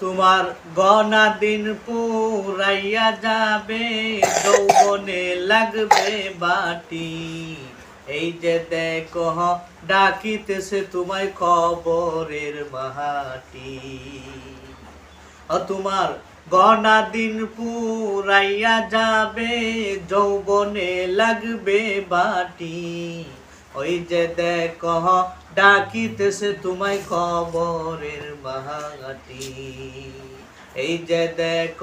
তোমার গনা দিন পুরাইয়া যাবে, যৌবনে লাগবে বাটি। এই যে দেখো ডাকিতেছে তোমায় কবরের মাহাটি। তোমার গনা দিন পুরাইয়া যাবে, যৌবনে লাগবে বাটি। ওই যে দেখ ডাকিতেছে তোমায় কবরের মাহাটি। এই যে দেখ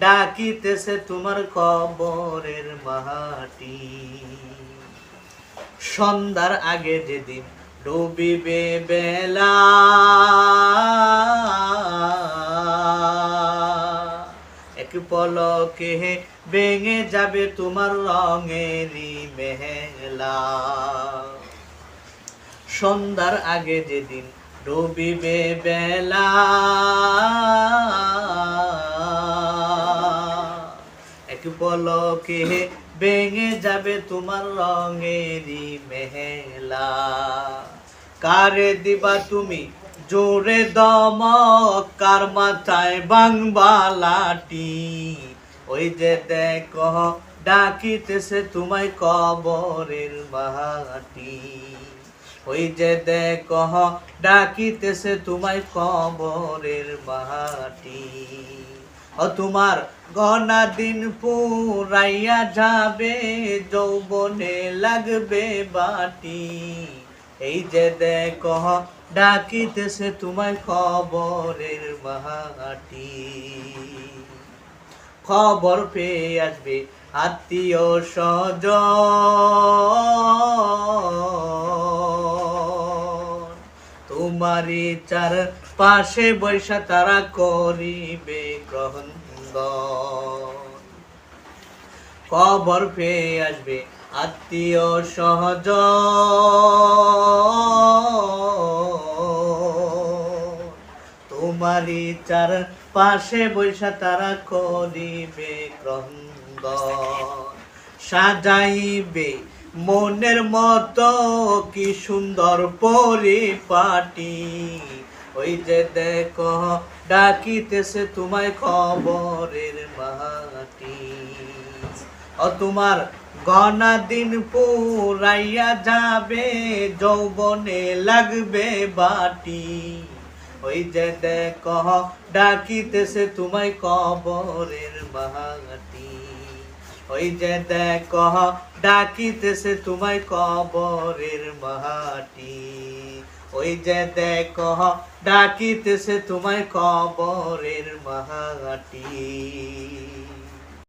ডাকিতেছে তোমার কবরের মাহাটি। সন্ধ্যার আগে যেদিন ডুবিবে বেলা এক পলকে ভেঙে যাবে তোমার রঙেরই মেহেলা। সন্ধ্যার আগে যেদিন ডুবিবে বেলা, এক পলকে ভেঙে যাবে তোমার রঙেরই মেহেলা। কারে দিবা তুমি জোরে দম কার মাথায় বাংবালাটি ওই যে দেখ, ডাকিতেছে তোমায় কবরের মাটি। ওই যে দেখ, ডাকিতেছে তোমায় কবরের মাটি। ও তোমার গনা দিন পুরাইয়া যাবে, যৌবনে লাগবে বাটি। এই যে দেখ ডাকিতেছে তোমায় খবরের মাটি খবর পেয়ে আসবে আত্মীয় সজ তোমারই চার পাশে বৈশা তারা করিবে গ্রহণ খবর পেয়ে আসবে আত্মীয় সহজ তোমারই চার পাশে বৈশা তারা করিবে ক্রন্দ সাজাইবে মনের মতো কি সুন্দর পরিপাটি। ওই যে দেখো, ডাকিতেছে তোমায় খবরের মাটি। ও তোমার গনা দিন পুরাইয়া যাবে, যৌবনে লাগবে বাটি। ওই যে দেখ, ডাকিতেছে তোমায় কবরের মাটি ওই যে দেখ, ডাকিতেছে তোমায় কবরের মাটি ওই যে দেখ, ডাকিতেছে তোমায় কবরের মাটি